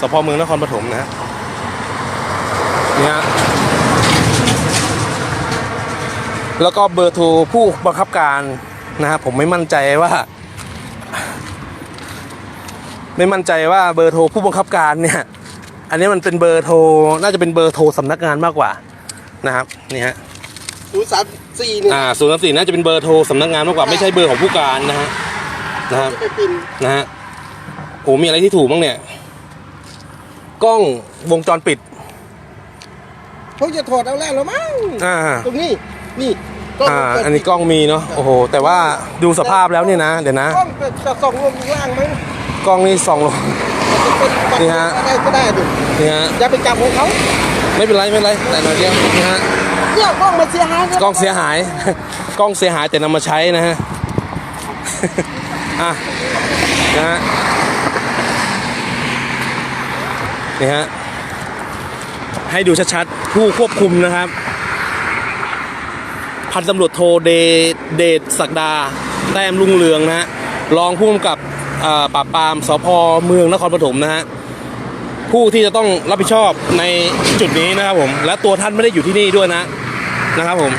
สพเมืองนครปฐมนะฮะนี่ฮะแล้วก็เบอร์โทรผู้บังคับการนะครับผมไม่มั่นใจว่า ไม่มั่นใจว่าเบอร์โทรผู้บังคับการเนี่ย อันนี้มันเป็นเบอร์โทรน่าจะเป็นเบอร์โทรสำนักงานมากกว่านะครับนี่ฮะศูนย์สามสี่เนี่ยอ่าศูนย์สามสี่น่าจะเป็นเบอร์โทรสำนักงานมากกว่าไม่ใช่เบอร์ของผู้การนะฮะนะครับที่ไปปินนะฮะโอ้มีอะไรที่ถูกบ้างเนี่ย กล้องวงจรปิดเขาจะถอดเอาแล้วเหรอมั้งอ่าตรงนี้นี่กล้องอ่าเปิดอันนี้กล้องมีเนาะโอ้โห แต่ว่าดูสภาพแล้วเนี่ยนะ เดี๋ยวนะ กล้องเปิดจะส่องลงข้างล่างไหมกล้องนี่ส่องลง จะเป็นนี่ฮะ อะไรก็ได้ดูนี่ฮะอย่าไปจับของเขาไม่เป็นไรไม่เป็นไรแต่หน่อยเดียวนี่ฮะเนี่ยกล้องมันเสียหายครับกล้องเสียหาย กล้องเสียหายแต่นำมาใช้นะฮะ อะนะฮะ นี่ฮะให้ดูชัดๆ ผู้ควบคุมนะครับ พันตำรวจโทเดเดชศักดา แต้มลุงเรืองนะฮะรองผู้กำกับอ่าปราบปรามสพเมืองนครปฐมนะฮะผู้ที่จะต้องรับผิดชอบในจุดนี้นะครับผม และตัวท่านไม่ได้อยู่ที่นี่ด้วยนะนะครับผม